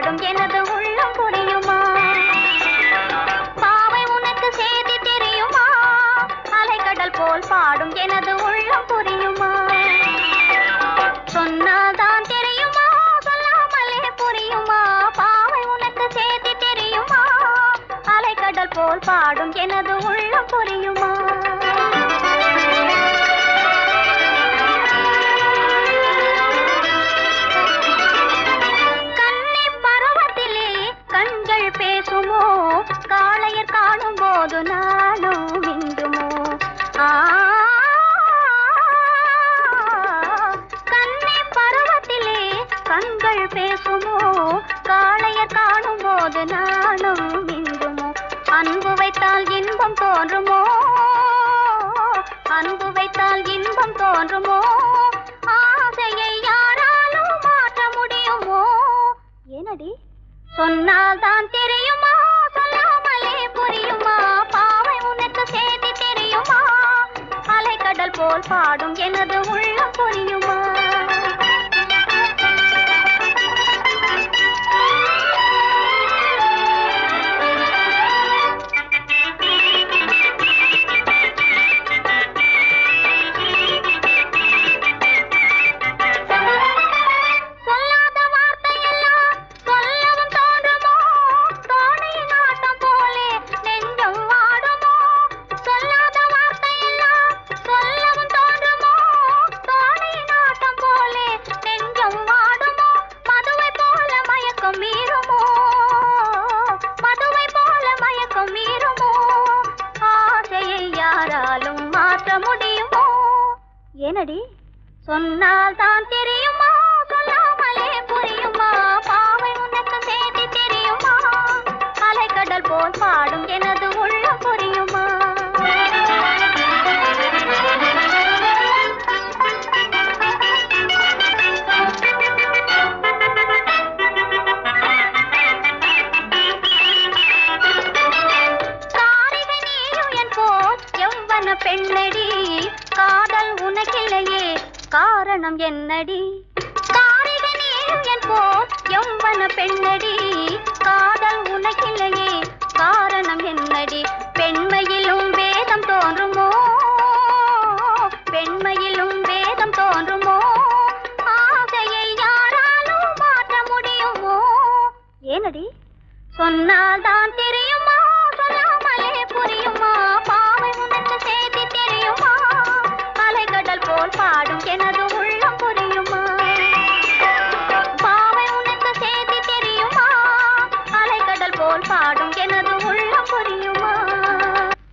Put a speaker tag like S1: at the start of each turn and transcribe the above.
S1: பாடும் எனது உள்ளம் புரியுமா? பாவை உனக்கு செய்தி தெரியுமா? அலைக்கடல் போல் பாடும் எனது உள்ளம் புரியுமா? சொன்னால்தான் தெரியுமா? சொல்லாமலே புரியுமா? பாவை உனக்கு செய்தி தெரியுமா? அலைக்கடல் போல் பாடும் எனது உள்ளம் புரியுமா? காளையர் காணும் போது நானும் விந்துமோ அன்பு வைத்தால் இன்பம் தோன்றுமோ? அன்பு வைத்தால் இன்பம் தோன்றுமோ? ஆசையை யாராலும் மாற்ற முடியுமோ? என்னடி? சொன்னால் தான் தெரியுமா? சொல்லாமலே புரியுமா? பாவை உனக்கு செய்தி தெரியுமா? அலைக்கடல் போல் பாடும் எனது உள்ளம் புரியுமா? என்னடி? சொன்னால் தான் தெரியுமா? காரணம் என்னடி? காரிகை என் போல் எவ்வன பெண்ணடி. காதல் உனக்கில்லையே காரணம் என்னடி? பெண்மையிலும் வேதம் தோன்றுமோ? பெண்மையிலும் வேதம் தோன்றுமோ? ஆசையை யாராலும் மாற்ற முடியுமோ? ஏனடி? சொன்னால் தான் போல் பாடும் எனது